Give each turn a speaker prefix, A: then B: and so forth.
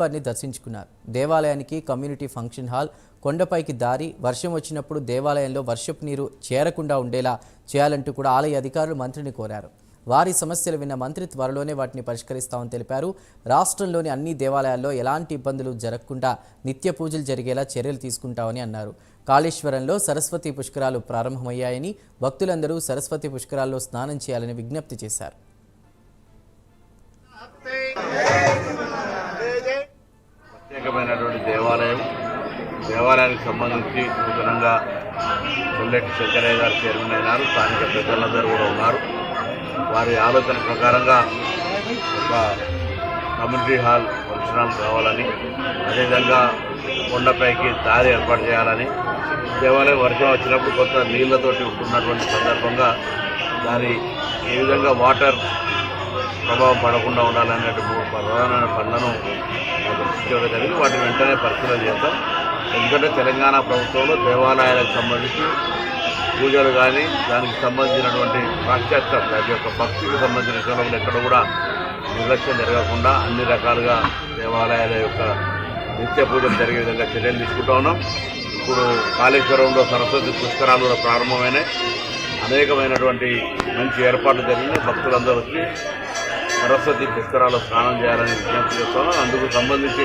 A: వారిని దర్శించుకున్నారు. దేవాలయానికి కమ్యూనిటీ ఫంక్షన్ హాల్ కొండపైకి దారి వర్షం వచ్చినప్పుడు దేవాలయంలో వర్షపు నీరు చేరకుండా ఉండేలా చేయాలంటూ కూడా ఆలయ అధికారులు మంత్రిని కోరారు. వారి సమస్యలు విన్న మంత్రి త్వరలోనే వాటిని పరిష్కరిస్తామని తెలిపారు. రాష్ట్రంలోని అన్ని దేవాలయాల్లో ఎలాంటి ఇబ్బందులు జరగకుండా నిత్య పూజలు జరిగేలా చర్యలు తీసుకుంటామని అన్నారు. కాళేశ్వరంలో సరస్వతి పుష్కరాలు ప్రారంభమయ్యాయని భక్తులందరూ సరస్వతి పుష్కరాల్లో స్నానం చేయాలని విజ్ఞప్తి చేశారు.
B: ప్రత్యేకమైనటువంటి దేవాలయం. దేవాలయానికి సంబంధించి నూతనంగా కొల్లెట్టి శంకరయ్య గారు చైర్మన్ అయినారు. స్థానిక పెద్దలందరూ కూడా ఉన్నారు. వారి ఆలోచన ప్రకారంగా ఒక కమ్యూనిటీ హాల్ ఫంక్షనాలు కావాలని అదేవిధంగా కొండపైకి దారి ఏర్పాటు చేయాలని. దేవాలయం వర్షం వచ్చినప్పుడు కొంత నీళ్ళతోటి ఉంటున్నటువంటి సందర్భంగా దాని ఏ విధంగా వాటర్ ప్రభావం పడకుండా ఉండాలనేటువంటి ప్రధానమైన పనులను దృష్టించడం జరిగింది వాటిని వెంటనే పరిశీలన చేద్దాం. ఎందుకంటే తెలంగాణ ప్రభుత్వంలో దేవాలయాలకు సంబంధించి పూజలు కానీ దానికి సంబంధించినటువంటి పాశ్చాత్యం దాని యొక్క భక్తికి సంబంధించిన విషయంలో ఎక్కడ కూడా నిర్లక్ష్యం జరగకుండా అన్ని రకాలుగా దేవాలయాల యొక్క నిత్య పూజలు జరిగే విధంగా చర్యలు తీసుకుంటా ఉన్నాం. ఇప్పుడు కాళేశ్వరంలో సరస్వతి పుష్కరాలు కూడా ప్రారంభమైనాయి. అనేకమైనటువంటి మంచి ఏర్పాట్లు జరిగినాయి. భక్తులందరూ వచ్చి సరస్వతి పుష్కరాల్లో స్నానం చేయాలని విజ్ఞప్తి చేస్తున్నాను. అందుకు సంబంధించి